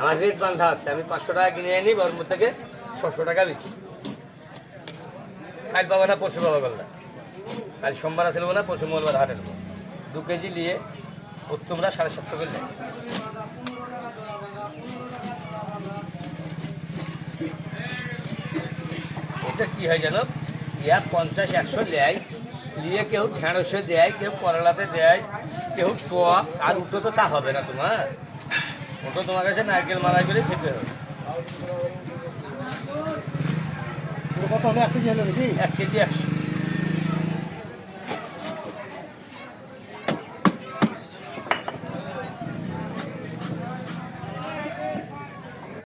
আমার রেট বান্ধা আছে, আমি পাঁচশো টাকা কিনে আনি বর্মুর থেকে ছশো টাকা বেশি। কাল পাবো না, পরশু পাবো গলদা কাল সোমবার আসলে না, পরশু মঙ্গলবার হাটে নেব। দু কেজি নিয়ে তোমরা সাড়ে সাতশো করে নেয় এটা কি হয় জানো? ইয়া পঞ্চাশ, একশো নেয়, নিয়ে কেউ ঢেঁড়সে দেয়, কেউ করলাতে দেয়, কেউ টোয়া, আর উঠো তো তা হবে না তোমার। ওটা তোমার কাছে নারকেল মারাই করে খেতে হবে। কত? হলো এক কেজি হলো নাকি? এক কেজি একশো।